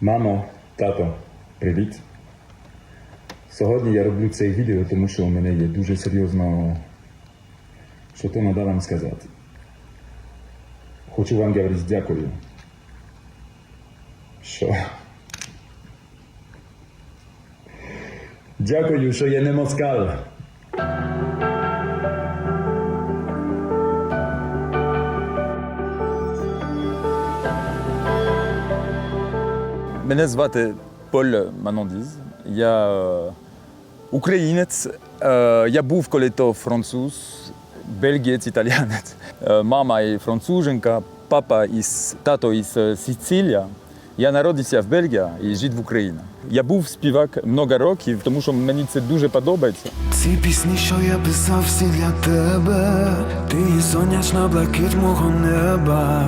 Мамо, тато, привіт. Сьогодні я роблю це відео, тому що у мене є дуже серйозно, що то треба вам сказати. Хочу вам говорити дякую. Що? Дякую, що я не москаль. Мене звати Поль Манондіз. Я українець. Я був коли то француз, бельгієць, італіянець. Мама і француженка, папа із тато із Сицилія. Я народився в Бельгії і жив в Україні. Я був співак много років, тому що мені це дуже подобається. Ці пісні, що я писав всі для тебе, ти і сонячна блакить мого неба.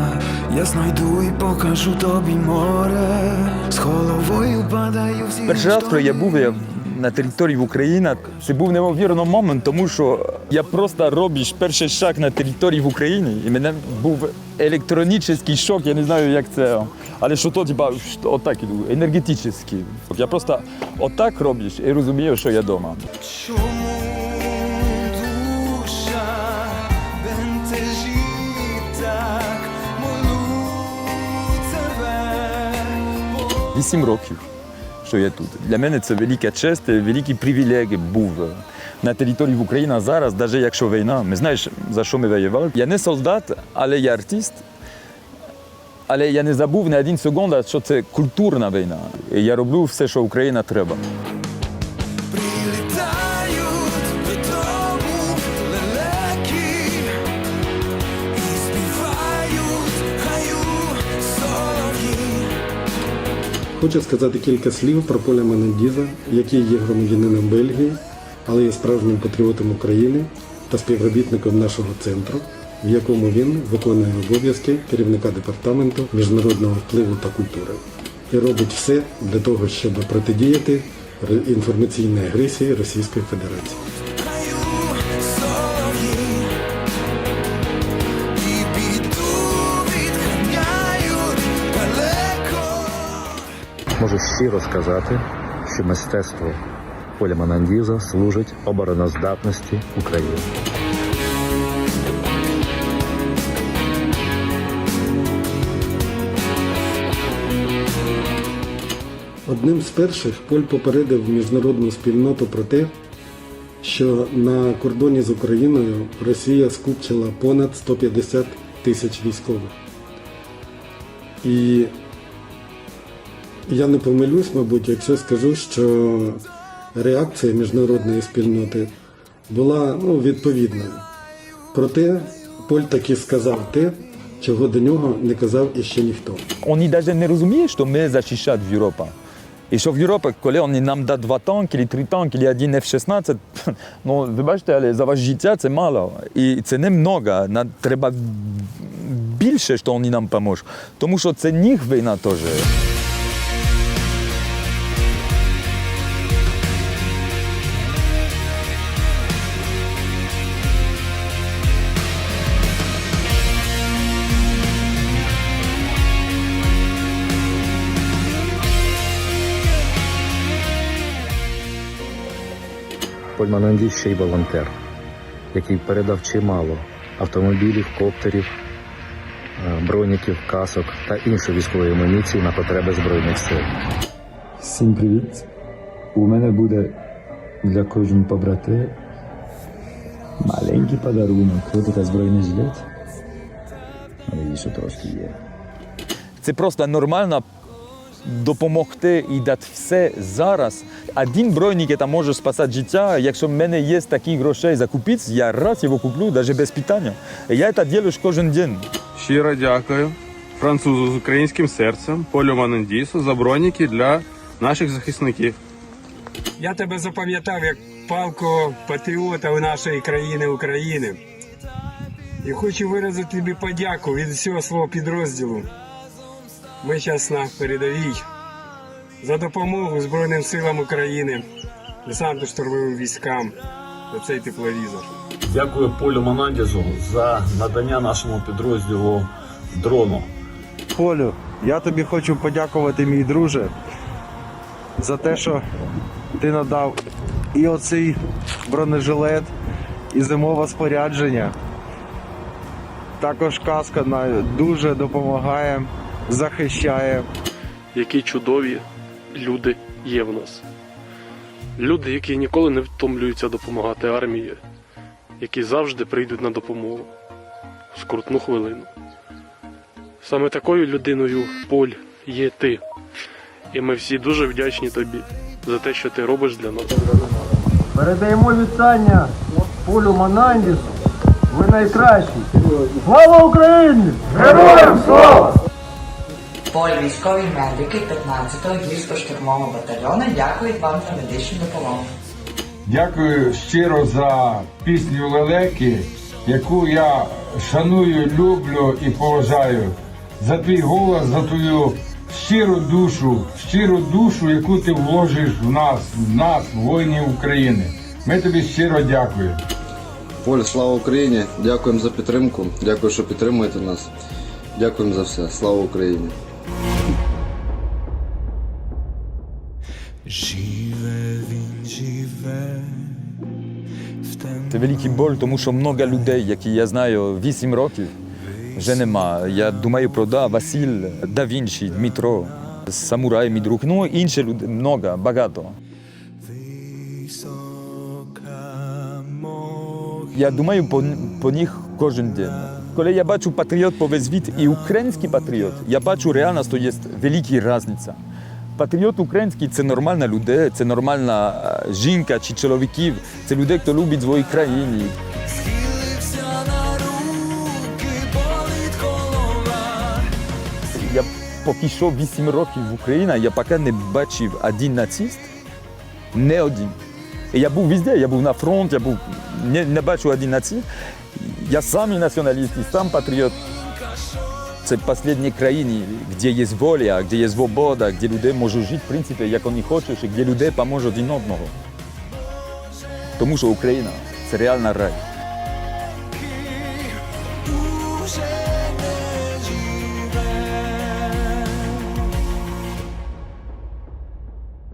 Я знайду і покажу тобі море. З головою падаю всі. Перший раз, коли я був я на території України, це був неймовірний момент, тому що я просто робиш перший шаг на території в Україні, і мене був електронічний шок, я не знаю, як це. Але що то, типа, отак іду, енергетичний. Я просто отак робиш і розумію, що я вдома. Вісім років, що я тут. Для мене це велика честь, великий привілей був на території України зараз, навіть якщо війна. Ми знаєш, за що ми воювали. Я не солдат, але я артист. Але я не забув на один секунд, що це культурна війна. І я роблю все, що Україна треба. Хочу сказати кілька слів про Поля Менендіза, який є громадянином Бельгії, але є справжнім патріотом України та співробітником нашого центру, в якому він виконує обов'язки керівника департаменту міжнародного впливу та культури і робить все для того, щоб протидіяти інформаційній агресії Російської Федерації. Можу щиро сказати, що мистецтво Поля Манандіза служить обороноздатності України. Одним з перших Поль попередив міжнародну спільноту про те, що на кордоні з Україною Росія скупчила понад 150 тисяч військових. І я не помилюсь, мабуть, якщо скажу, що реакція міжнародної спільноти була ну, відповідною. Проте Поль таки сказав те, чого до нього не казав іще ніхто. Вони навіть не розуміють, що ми захищають в Європі. І що в Європі, коли вони нам дадуть два танки, три танки, чи один F-16, ну, ви бачите, але за ваше життя це мало. І це не много. Треба більше, що вони нам допоможуть. Тому що це їх війна теж. Поль Манандіз ще й волонтер, який передав чимало автомобілів, коптерів, е, броніків, касок та іншої військової амуніції на потреби Збройних сил. Всім привіт. У мене буде для кожного побрати маленький подарунок. От це збройний жилет. Але і що трошки є. Це просто нормально допомогти і дати все зараз. Один бронік там може спасати життя. Якщо в мене є такі грошей закупити, я раз його куплю, навіть без питання. Я це роблю кожен день. Щиро дякую французу з українським серцем Полю Манандісу за броніки для наших захисників. Я тебе запам'ятав як палку патріота у нашої країни України. І хочу виразити тобі подяку від всього свого підрозділу. Ми зараз на передовій за допомогу Збройним силам України, десантно-штурмовим військам на цей тепловізор. Дякую Полю Манандізу за надання нашому підрозділу дрону. Полю, Я тобі хочу подякувати, мій друже, за те, що ти надав і оцей бронежилет, і зимове спорядження. Також каска дуже допомагає, захищає. які чудові люди є в нас. Люди, які ніколи не втомлюються допомагати армії, які завжди прийдуть на допомогу в скрутну хвилину. Саме такою людиною, Поль, є ти. І ми всі дуже вдячні тобі за те, що ти робиш для нас. Передаємо вітання Полю Манандісу. Ви найкращі. Слава Україні! Героям слава! Поль військові медики 15-го гірсько-штурмового батальйону дякують вам за медичну допомогу. Дякую щиро за пісню лелеки, яку я шаную, люблю і поважаю. За твій голос, за твою щиру душу, щиру душу, яку ти вложиш в нас, в нас, воїнів України. Ми тобі щиро дякуємо. Поль, слава Україні! Дякуємо за підтримку. Дякую, що підтримуєте нас. Дякуємо за все. Слава Україні! Живе він, живе Це великий боль, тому що багато людей, які я знаю 8 років, вже нема. Я думаю про да, Василь, Да Вінчі, Дмитро, самурай, мій друг, ну інші люди, много, багато. Я думаю по, по них кожен день. Коли я бачу патріот по весь світ і український патріот, я бачу реально, що є велика різниця. Патріот український це нормальна людина, це нормальна е, жінка чи чоловіків, це люди, хто любить свою країну. Я поки що 8 років в Україні, я поки не бачив один нацист, не один. І я був везде, я був на фронті, я був, не, не бачив один нацист. Я сам і націоналіст, і сам патріот. Це останні країни, де є воля, де є свобода, де люди можуть жити, в принципі, як вони хочуть, і де люди поможуть один одного. Тому що Україна це реальна рай.